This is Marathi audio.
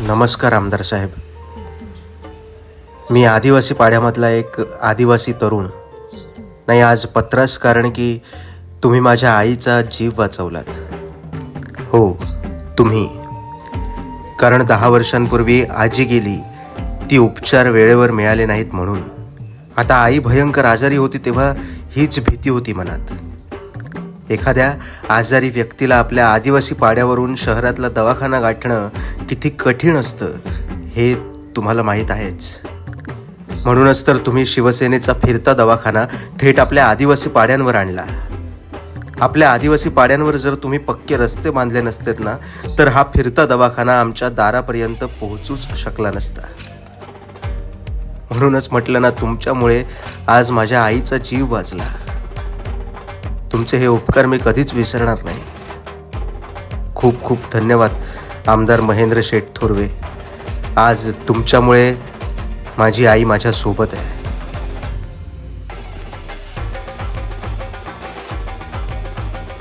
नमस्कार आमदार साहेब. मी आदिवासी पाड्यामधला एक आदिवासी तरुण. नाही आज पत्रास कारण की तुम्ही माझ्या आईचा जीव वाचवलात. हो तुम्ही. कारण दहा वर्षांपूर्वी आजी गेली ती उपचार वेळेवर मिळाले नाहीत म्हणून. आता आई भयंकर आजारी होती तेव्हा हीच भीती होती मनात. एखाद्या आजारी व्यक्तीला आपल्या आदिवासी पाड्यावरून शहरातला दवाखाना गाठणं किती कठीण असतं हे तुम्हाला माहीत आहेच. म्हणूनच तर तुम्ही शिवसेनेचा फिरता दवाखाना थेट आपल्या आदिवासी पाड्यांवर आणला. आपल्या आदिवासी पाड्यांवर जर तुम्ही पक्के रस्ते बांधले नसतेत ना तर हा फिरता दवाखाना आमच्या दारापर्यंत पोहोचूच शकला नसता. म्हणूनच म्हटलं ना तुमच्यामुळे आज माझ्या आईचा जीव वाचला. तुमचे हे उपकार मी कधीच विसरणार नाही. खूप खूप धन्यवाद आमदार महेंद्र शेठ थोरवे. आज तुमच्यामुळे माझी आई माझ्यासोबत आहे.